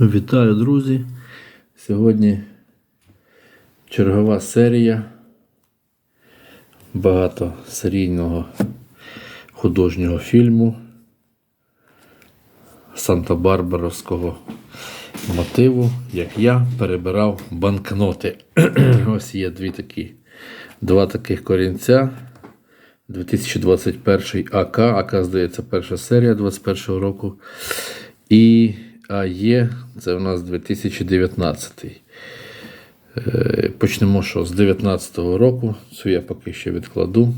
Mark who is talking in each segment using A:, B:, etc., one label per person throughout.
A: Вітаю, друзі! Сьогодні чергова серія багатосерійного художнього фільму Санта-Барбаровського мотиву, як я перебирав банкноти. Ось є дві такі, два таких корінця. 2021 АК, АК, здається, перша серія 21 року. І АЄ це у нас 2019. Е, Почнемо що з 2019 року. Цю я поки ще відкладу.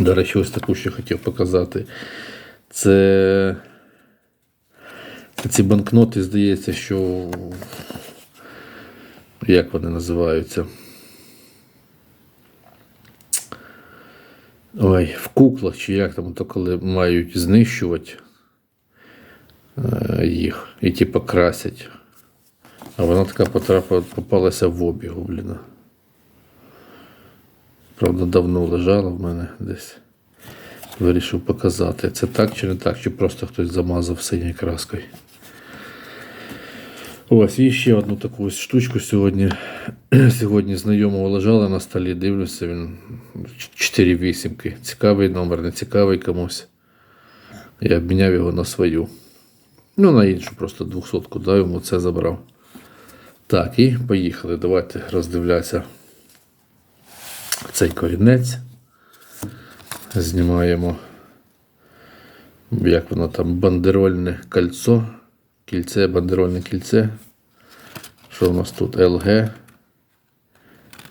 A: До речі, ось таку ще хотів показати. Це ці банкноти, здається, що як вони називаються? Ой, в куклах, чи як там, то коли мають знищувати їх і типу красять. А вона така потрапила, попалася в обігу, блін. Правда, давно лежала в мене десь. Вирішив показати. Це так чи не так, чи просто хтось замазав синьою краскою. Ось і ще одну таку ось штучку сьогодні. Сьогодні знайомого лежала на столі, дивлюся, він 4 вісімки. Цікавий номер, не цікавий комусь. Я обміняв його на свою. Ну, на іншу просто 200 дав йому це забрав. Так, і поїхали. Давайте роздивлятися цей корінець. Знімаємо, як воно там, бандерольне кольцо. Кільце, бандерольне кільце. Що у нас тут? ЛГ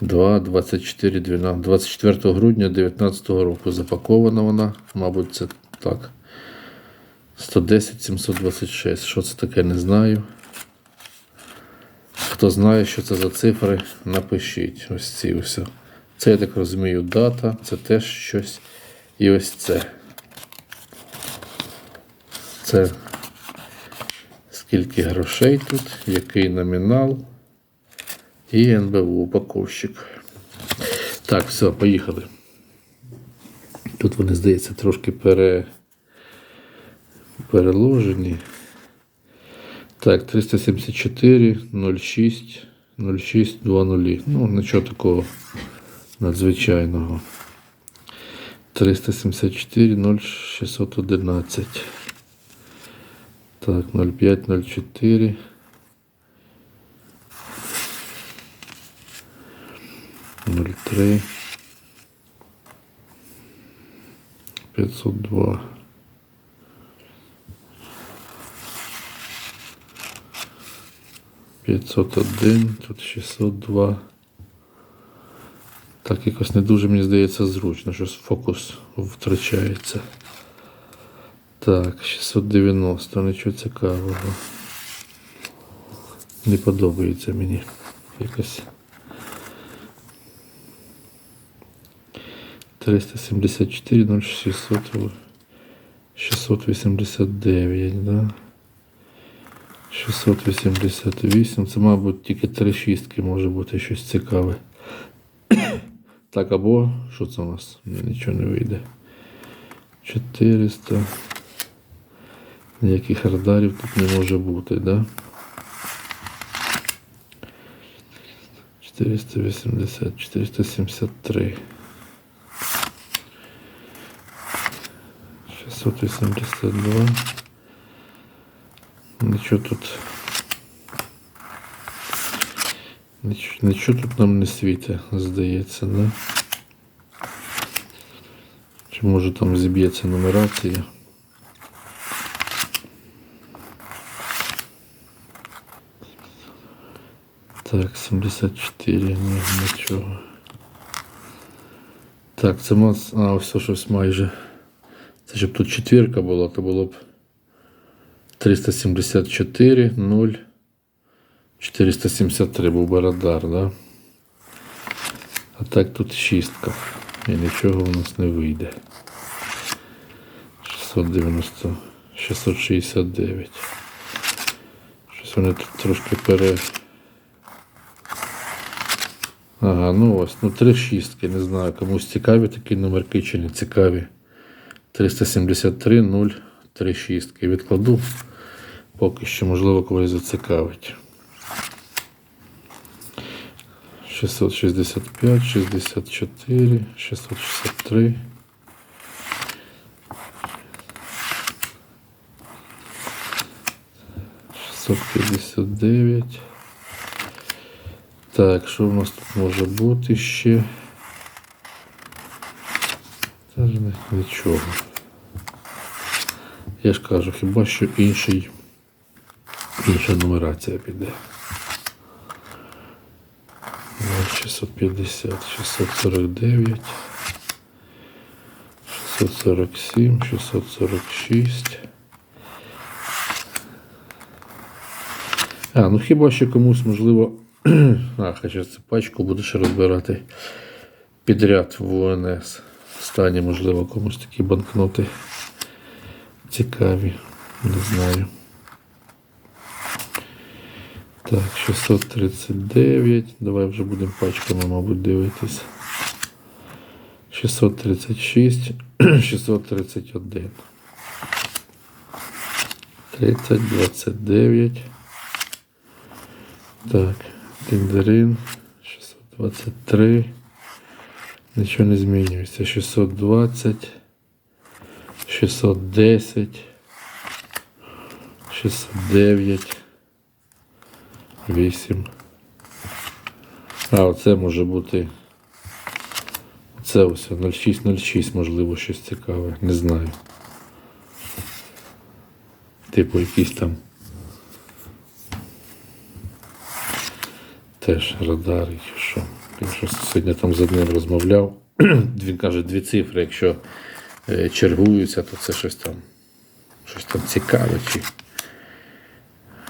A: 2, 24, 12, 24 грудня 2019 року. Запакована вона, мабуть, це так. 110 726. Що це таке, не знаю. Хто знає, що це за цифри, напишіть. Ось ці ось. Це, я так розумію, дата, це теж щось. І ось це. Це скільки грошей тут, який номінал і НБУ упаковщик. Так, все, поїхали. Тут вони, здається, трошки пере... переложені. Так, 374, 06, 06, 20. Ну, нічого такого надзвичайного. 374, 0611. Так, 0504. Ноль три. Пятьсот два. П'ятсот один, тут 602. Так якось не дуже, мені здається, зручно, щось фокус втрачається. Так, 690, нічого цікавого. Не подобається мені якось. 374 0600 689, да? 688. Це, мабуть, тільки три шістки може бути щось цікаве. Так, або що це у нас? Ні, нічого не вийде. 400. Ніяких радарів тут не може бути, да? 480, 473. 682. Нічого тут. Нічого, нічого тут нам не світить, здається, да? Чи може там зіб'ється нумерація? Так, 74, ні, нічого. Так, це мас. А, ось щось майже. Це щоб тут четвірка була, то було б 374, 0, 473 був би радар, да? А так тут шістка. І нічого у нас не вийде. 690, 669. Щось вони тут трошки пере. Ага, ну ось, ну три шістки, не знаю, комусь цікаві такі номерки чи не цікаві. 373, 0, 3 шістки. Відкладу. Поки що, можливо, когось зацікавить. 665, 64, 663. Шістсот п'ятдесят дев'ять. Так, що в нас тут може бути ще? Та ж нічого. Я ж кажу, хіба що інший, інша нумерація піде. Ну, 650, 649, 647, 646. А, ну хіба що комусь можливо. А, хоча це пачку будеш розбирати підряд в УНС. Стані, можливо, комусь такі банкноти цікаві. Не знаю. Так, 639. Давай вже будемо пачками, мабуть, дивитись. 636, 631. 30, 29. Так, Тіндерин. 623. Нічого не змінюється. 620. 610. 609. 8. А, оце може бути. Це ось 0606, можливо, щось цікаве. Не знаю. Типу якийсь там. Теж радар, чи що. Я щось сьогодні там з одним розмовляв. Він каже, дві цифри, якщо е, чергуються, то це щось там. Щось там цікаве чи.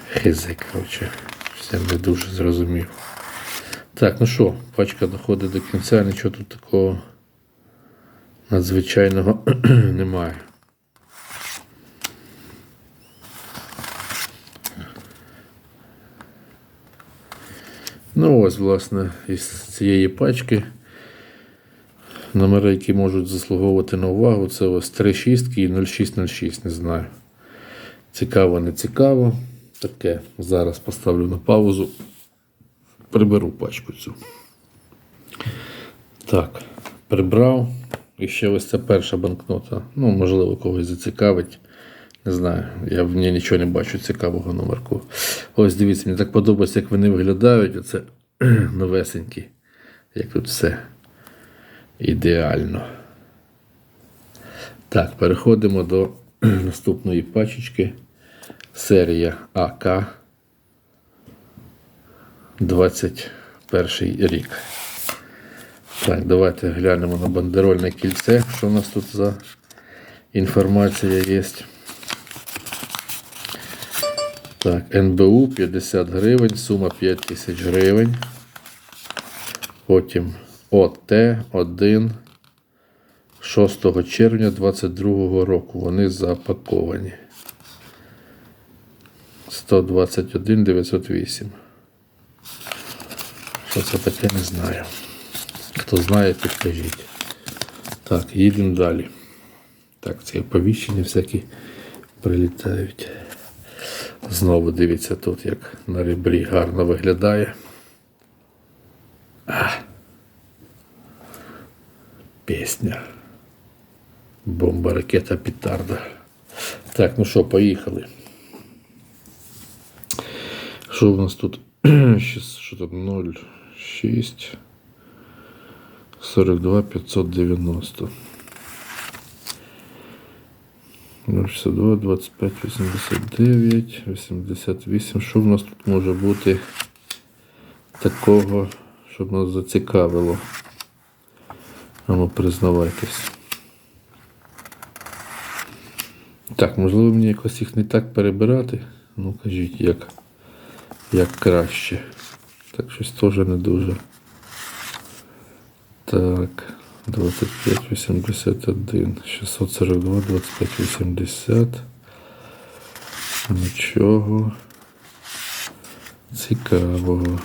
A: Хизи, коротше. Я не дуже зрозумів. Так, ну що, пачка доходить до кінця, нічого тут такого надзвичайного немає. Ну ось, власне, із цієї пачки номери, які можуть заслуговувати на увагу, це ось 3 шістки і 0606, не знаю. Цікаво, не цікаво. Таке. Зараз поставлю на паузу. Приберу пачку цю. Так, прибрав. І ще ось ця перша банкнота. Ну, можливо, когось зацікавить. Не знаю, я в ній нічого не бачу цікавого номерку. Ось дивіться, мені так подобається, як вони виглядають. Оце новесенькі. Як тут все ідеально. Так, переходимо до наступної пачечки. Серія АК 21 рік. Так, давайте глянемо на бандерольне кільце, що у нас тут за інформація є. Так, НБУ 50 гривень, сума 5 тисяч гривень. Потім ОТ 1 6 червня 22 року. Вони запаковані. 121 908. Що це таке, не знаю. Хто знає, підкажіть. Так, їдемо далі. Так, ці оповіщення всякі прилітають. Знову дивіться тут, як на ребрі гарно виглядає. А. Пісня. Бомба, ракета, петарда. Так, ну що, поїхали. Що у нас тут? Що тут 0,6 42 590. 062, 25, 89, 88. Що в нас тут може бути такого, щоб нас зацікавило? А ну, признавайтесь. Так, можливо, мені якось їх не так перебирати. Ну, кажіть, як, як краще. Так, щось теж не дуже. Так, 25, 81, 642, 25, 80. Нічого. Цікавого.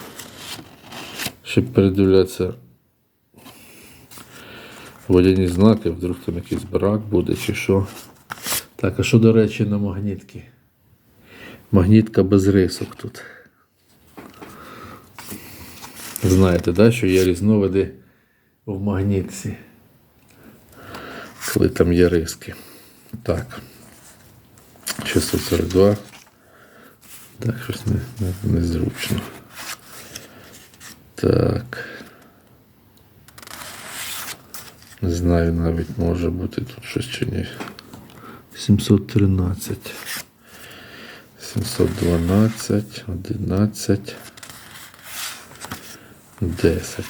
A: Щоб передивлятися водяні знаки, вдруг там якийсь брак буде чи що. Так, а що, до речі, на магнітки? Магнітка без рисок тут. Знаєте, да, що є різновиди в магнітці, коли там є риски. Так. 642. Так, щось не, не, незручно. Так. Не знаю, навіть може бути тут щось чи ні. 713. 712, 11, 10.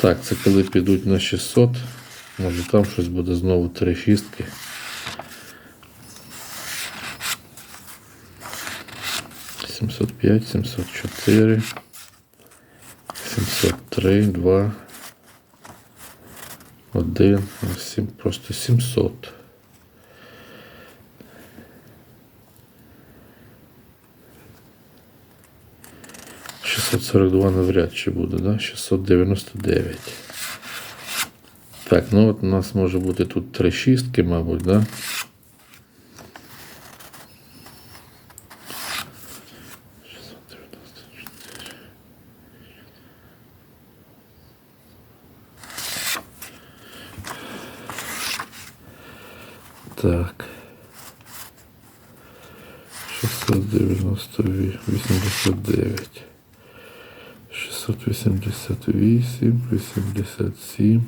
A: Так, це коли підуть на 600. Може там щось буде знову три шістки. Сімсот п'ять, сімсот чотири, сімсот три, два, один, сім, просто сімсот. Шістсот сорок два навряд чи буде, да? 699. Так, ну от у нас може бути тут три шістки, мабуть, да? Так. 689. 688, 87.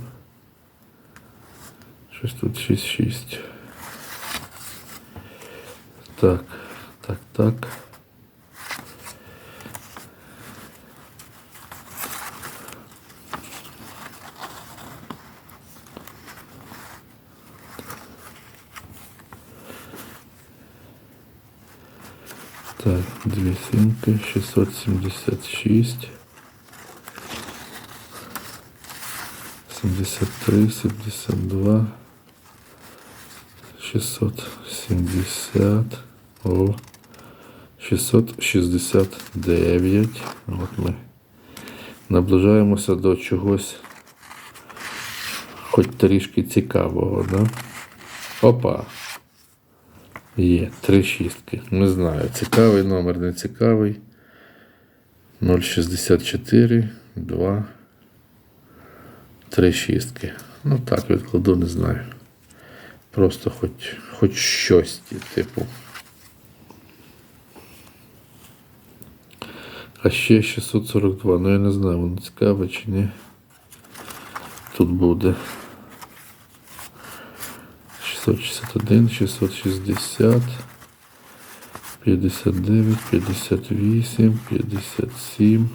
A: Щось тут 6-6. Так, так, так. Так, две симки, 676. 73, 72, 670, о, 669. От ми наближаємося до чогось хоч трішки цікавого, да? Опа. Є, три шістки. Не знаю, цікавий номер, не цікавий. 064, 2, Три шістки. Ну так, відкладу, не знаю. Просто хоч, хоч щось, типу. А ще 642. Ну я не знаю, воно цікаве чи ні. Тут буде. 661, 660, 59, 58, 57.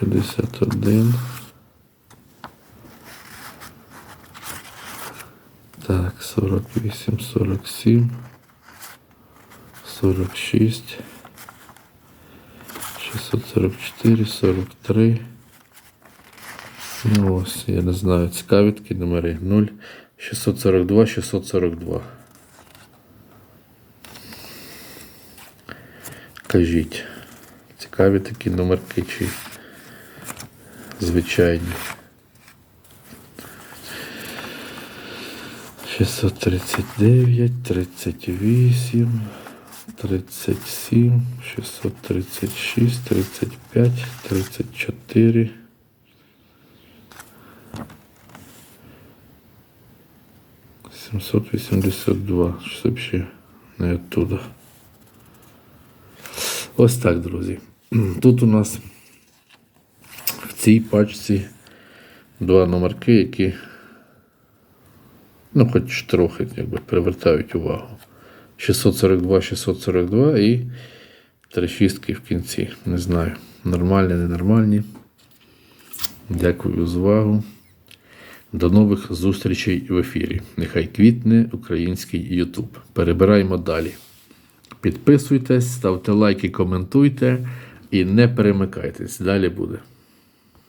A: 651. Так, 48, 47, 46, 644, 43. Ну ось, я не знаю, цікаві номери. 0, 642, 642. Кажіть. Цікаві такі номерки чи звичайні. 639, 38, 37, 636, 35, 34. Семьсот вісімдесят два. Що взагалі не оттуда. Ось так, друзі. Тут у нас цій пачці два номерки, які, ну, хоч трохи якби, привертають увагу. 642, 642 і три шістки в кінці. Не знаю. Нормальні, ненормальні. Дякую за увагу. До нових зустрічей в ефірі. Нехай квітне український Ютуб. Перебираємо далі. Підписуйтесь, ставте лайки, коментуйте і не перемикайтесь. Далі буде.